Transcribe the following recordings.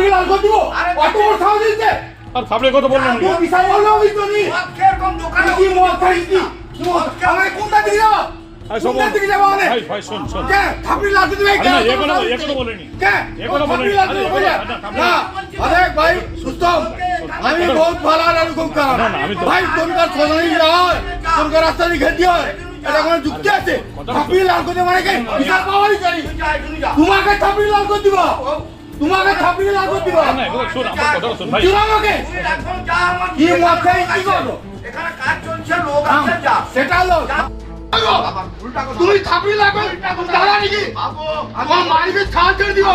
থাপড়ি লাল করে দিব। অত বড় সাহস দিচ্ছে আর থাপড়ে কথা বললাম তো বিশাল বড় লোক হইতো নি। মদ কীরকম দোকানে কি মদ খাইছি কি আমাকে কোনটা দিকে যাব? কোনটা দিকে যাব আমাদের ভাই ভাই শোন শোন। কে? থাপড়ি লাল করে দিবে কে? না, অত এ বড় কথা- সাহস কথা বলিনি। কে? এ কথা থাপড়ি বলিনি। না আরে। ভাই সুস্থ। আমি বহুত ভালো আর এরকম না, না, আমি তো- ভাই তোরকার সজানি হয় তোরকার রাস্তা দিয়ে খেতে হয়। এটা কোনো যুক্তি আছে? থাপড়ি লাল করে মানে কি? বিশাল পাওয়ারই জানি। তোমাকে থাপড়ি লাল করে দিব। তোমাকে লাল করে দিব না এগুলো শোন আমার কথা শোন ভাই। আমাকে এখন যা আমার কি মদ খাই কি করব এখানে কাজ চলছে লোক আছে যা। সেটা কথা তুমি থাপড়ি লাগবে দাঁড়া নাকি? বাবু আমার মালিকের ছাড় ছেড়ে দিব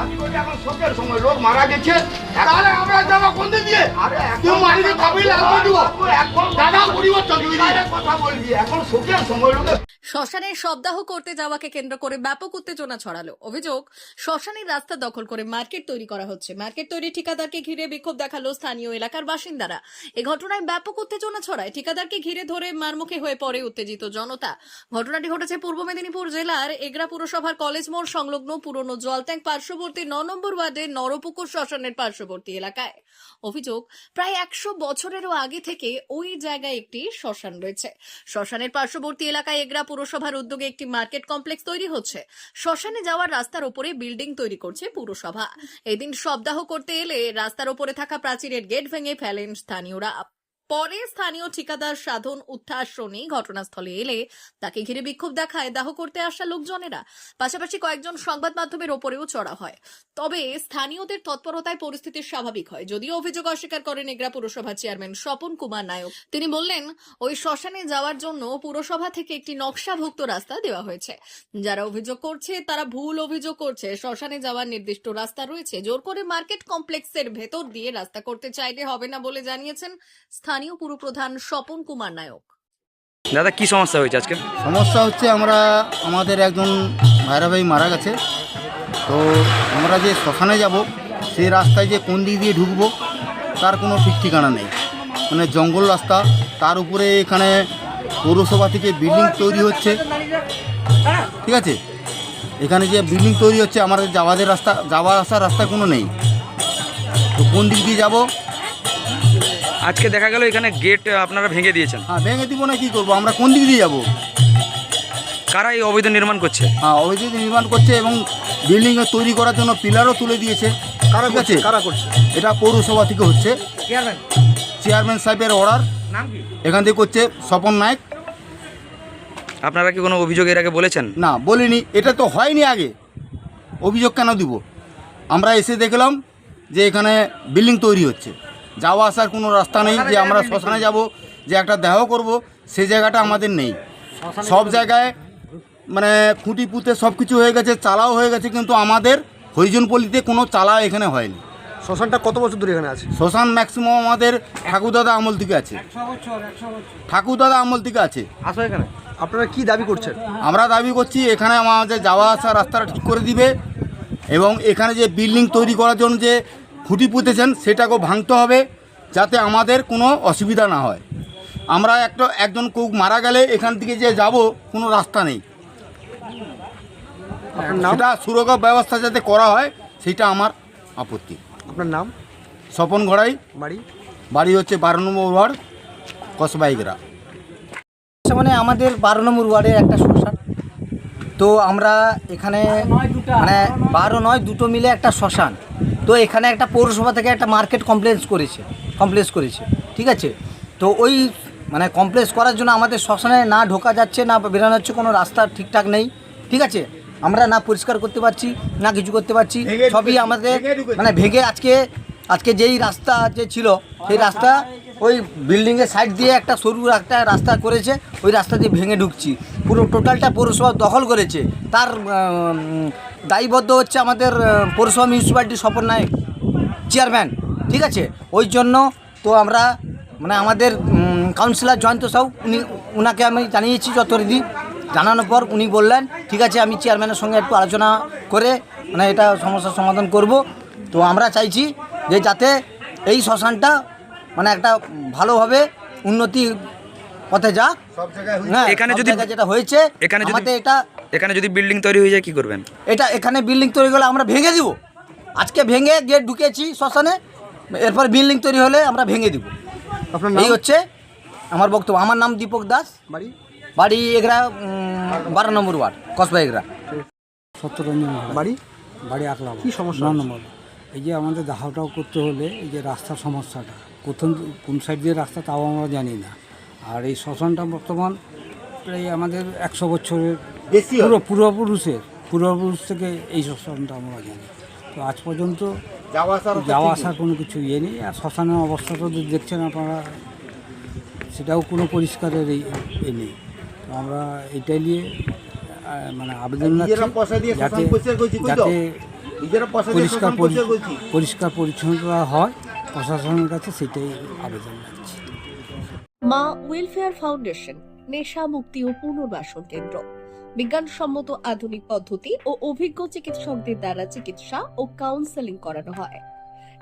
আমি বলি এখন শোকের সময় লোক মারা গেছে। তাহলে আমরা যাব কোন দিক দিয়ে? তুমি মালিকের থাপড়ি লাগবে দিব এখন দাদা পরিবর্তন বাইরে কথা বলবি? এখন শোকের সময় লোকে শ্মশানের শবদাহ করতে যাওয়াকে কেন্দ্র করে ব্যাপক উত্তেজনা ছড়ালো। অভিযোগ, শ্মশানের রাস্তা দখল করে মার্কেট তৈরি করা হচ্ছে। মার্কেট তৈরি ঠিকাদারকে ঘিরে বিক্ষোভ দেখাল স্থানীয় এলাকার বাসিন্দারা। এ ঘটনায় ব্যাপক উত্তেজনা ছড়ায়। ঠিকাদারকে ঘিরে ধরে মারমুখী হয়ে পড়ে উত্তেজিত জনতা। ঘটনাটি ঘটেছে পূর্ব মেদিনীপুর জেলার এগরা পুরসভার কলেজ মোড় সংলগ্ন পুরনো জলট্যাঙ্ক পার্শ্ববর্তী ন নম্বর ওয়ার্ডের নরপুকুর শ্মশানের পার্শ্ববর্তী এলাকায়। অভিযোগ, প্রায় একশো বছরেরও আগে থেকে ওই জায়গায় একটি শ্মশান রয়েছে। শ্মশানের পার্শ্ববর্তী এলাকায় এগরা পুরসভার উদ্যোগে একটি মার্কেট কমপ্লেক্স তৈরি হচ্ছে। শ্মশানে যাওয়ার রাস্তার ওপরে বিল্ডিং তৈরি করছে পুরসভা। এদিন সপ্তাহ করতে এলে রাস্তার ওপরে থাকা প্রাচীরের গেট ভেঙে ফেলেন স্থানীয়রা। পরে স্থানীয় ঠিকাদার সাধন উত্থাস শনি ঘটনাস্থলে এলে তাকে ঘিরে বিক্ষোভ দেখায় দাহ করতে আসা লোকজনেরা। পাশাপাশি কয়েকজন সংবাদ মাধ্যমের ওপরেও চড়া হয়। তবে স্থানীয়দের তৎপরতায় পরিস্থিতি স্বাভাবিক হয়। যদিও অভিযোগ অস্বীকার করেন এগরা পুরসভার চেয়ারম্যান স্বপন কুমার নায়ক। তিনি বললেন, ওই শ্মশানে যাওয়ার জন্য পুরসভা থেকে একটি নকশাভুক্ত রাস্তা দেওয়া হয়েছে। যারা অভিযোগ করছে, তারা ভুল অভিযোগ করছে। শ্মশানে যাওয়ার নির্দিষ্ট রাস্তা রয়েছে। জোর করে মার্কেট কমপ্লেক্সের ভেতর দিয়ে রাস্তা করতে চাইলে হবে না বলে জানিয়েছেন স্থানীয় পুরপ্রধান স্বপন কুমার নায়ক। দাদা কি সমস্যা হয়েছে আজকে? সমস্যা হচ্ছে আমরা আমাদের একজন ভাইরা ভাই মারা গেছে। তো আমরা যে শ্মশানে যাব সেই রাস্তায় যে কোন দিক দিয়ে ঢুকবো তার কোনো ঠিক ঠিকানা নেই। মানে জঙ্গল রাস্তা তার উপরে এখানে পৌরসভা থেকে বিল্ডিং তৈরি হচ্ছে। ঠিক আছে? এখানে যে বিল্ডিং তৈরি হচ্ছে আমাদের যাওয়াদের রাস্তা যাওয়া আসার রাস্তা কোনো নেই। তো কোন দিক দিয়ে যাব আজকে দেখা গেল এখানে গেট আপনারা ভেঙে দিয়েছেন। হ্যাঁ ভেঙে দিব না কী করব? আমরা কোন দিক দিয়ে যাব? কারা এই অবৈধ নির্মাণ করছে? হ্যাঁ অবৈধ নির্মাণ করছে এবং বিল্ডিং তৈরি করার জন্য পিলারও তুলে দিয়েছে। কারা করছে? কারা করছে? এটা পৌরসভা থেকে হচ্ছে। চেয়ারম্যান সাহেবের অর্ডার এখান থেকে করছে স্বপন নায়ক। আপনারা কি কোনো অভিযোগ এর আগে বলেছেন? না বলিনি। এটা তো হয়নি আগে। অভিযোগ কেন দিব? আমরা এসে দেখলাম যে এখানে বিল্ডিং তৈরি হচ্ছে। যাওয়া আসার কোনো রাস্তা নেই যে আমরা শ্মশানে যাব যে একটা দেহ করব সেই জায়গাটা আমাদের নেই। সব জায়গায় মানে খুঁটি পুঁতে সব কিছু হয়ে গেছে চালাও হয়ে গেছে কিন্তু আমাদের হরিজনপল্লিতে কোনো চালা এখানে হয়নি। শ্মশানটা কত বছর ধরে এখানে আছে? শ্মশান ম্যাক্সিমাম আমাদের ঠাকুরদাদা আমল থেকে আছে। ঠাকুরদাদা আমল থেকে আছে। আসো এখানে। আপনারা কি দাবি করছেন? আমরা দাবি করছি এখানে আমাদের যাওয়া আসা রাস্তাটা ঠিক করে দিবে এবং এখানে যে বিল্ডিং তৈরি করার জন্য যে খুঁটি পুঁতেছেন সেটাকেও ভাঙতে হবে যাতে আমাদের কোনো অসুবিধা না হয়। আমরা একটা একজন কুক মারা গেলে এখান থেকে যে যাব কোনো রাস্তা নেই। সেটা সুরক্ষা ব্যবস্থা যাতে করা হয় সেটা আমার আপত্তি। আপনার নাম? স্বপন ঘড়াই। বাড়ি? বাড়ি হচ্ছে বারো নম্বর ওয়ার্ড কসবাইগরা মানে আমাদের বারো নম্বর ওয়ার্ডের একটা শ্মশান। তো আমরা এখানে মানে বারো নয় দুটো মিলে একটা শ্মশান। তো এখানে একটা পৌরসভা থেকে একটা মার্কেট কমপ্লেক্স করেছে কমপ্লেক্স করেছে ঠিক আছে? তো ওই মানে কমপ্লেক্স করার জন্য আমাদের শ্মশানে না ঢোকা যাচ্ছে না বেরোনো হচ্ছে কোনো রাস্তা ঠিকঠাক নেই ঠিক আছে? আমরা না পরিষ্কার করতে পারছি না কিছু করতে পারছি সবই আমাদের মানে ভেঙে আজকে আজকে যেই রাস্তা যে ছিল সেই রাস্তা ওই বিল্ডিংয়ের সাইড দিয়ে একটা সরু একটা রাস্তা করেছে ওই রাস্তা দিয়ে ভেঙে ঢুকছি। পুরো টোটালটা পৌরসভা দখল করেছে। তার দায়বদ্ধ হচ্ছে আমাদের পৌরসভা মিউনিসিপ্যালিটির স্বপন নায়ক চেয়ারম্যান ঠিক আছে? ওই জন্য তো আমরা মানে আমাদের কাউন্সিলর জয়ন্ত সাউ উনি উনাকে আমি জানিয়েছি যথারীতি জানানোর পর উনি বললেন ঠিক আছে আমি চেয়ারম্যানের সঙ্গে একটু আলোচনা করে মানে এটা সমস্যার সমাধান করব। তো আমরা চাইছি যে যাতে এই শ্মশানটা মানে একটা ভালোভাবে উন্নতি পথে যাক। হ্যাঁ এখানে যদি- যেটা হয়েছে এখানে যদি- আমাদের এটা এখানে যদি বিল্ডিং তৈরি হয়ে যায় কি করবেন? এটা এখানে বিল্ডিং তৈরি হলে আমরা ভেঙে দিব। আজকে ভেঙে গেট ঢুকেছি শ্মশানে এরপর বিল্ডিং তৈরি হলে আমরা ভেঙে দিব। আপনার এই হচ্ছে আমার বক্তব্য। আমার নাম দীপক দাস। বাড়ি? বাড়ি এগরা বারো নম্বর ওয়ার্ড কসবা এগরা। সত্যরঞ্জন বাড়ি? বাড়ি আকলাম কি সমস্যা? নম্বর এই যে আমাদের দাহটাও করতে হলে এই যে রাস্তার সমস্যাটা কোথাও কোন সাইড দিয়ে রাস্তা তাও আমরা জানি না। আর এই শ্মশানটা বর্তমান প্রায় আমাদের একশো বছরের বেশি পুরো পূর্বপুরুষের পূর্বপুরুষ থেকে এই শ্মশানটা আমরা জানি। তো আজ পর্যন্ত যাওয়া আসার যাওয়া আসার কোনো কিছু ইয়ে নেই। আর শ্মশানের অবস্থা তো দেখছেন আপনারা সেটাও কোনো পরিষ্কারের এই এ নেই। তো আমরা এটাই নিয়ে মানে আবেদন যাতে? যাতে পরিষ্কার পরিষ্কার পরিচ্ছন্নতা হয় প্রশাসনের কাছে সেটাই আবেদন রাখছি। মা ওয়েলফেয়ার ফাউন্ডেশন নেশা মুক্তি ও পুনর্বাসন কেন্দ্র। বিজ্ঞানসম্মত আধুনিক পদ্ধতি ও অভিজ্ঞ চিকিৎসকদের দ্বারা চিকিৎসা ও কাউন্সেলিং করানো হয়।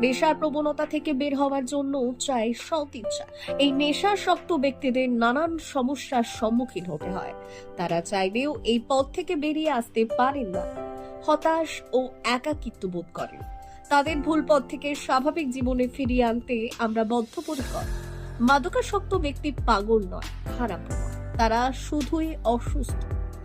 নেশার প্রবণতা থেকে বের হওয়ার জন্য চাই সৎ ইচ্ছা এই নেশাসক্ত ব্যক্তিদের নানান সমস্যার সম্মুখীন হতে হয়। তারা চাইলেও এই পথ থেকে বেরিয়ে আসতে পারেন না। হতাশ ও একাকিত্ব বোধ করেন। তাদের ভুল পথ থেকে স্বাভাবিক জীবনে ফিরিয়ে আনতে আমরা বদ্ধপরিকর। মাদকাসক্ত ব্যক্তি পাগল নয়, খারাপ তারা শুধুই অসুস্থ।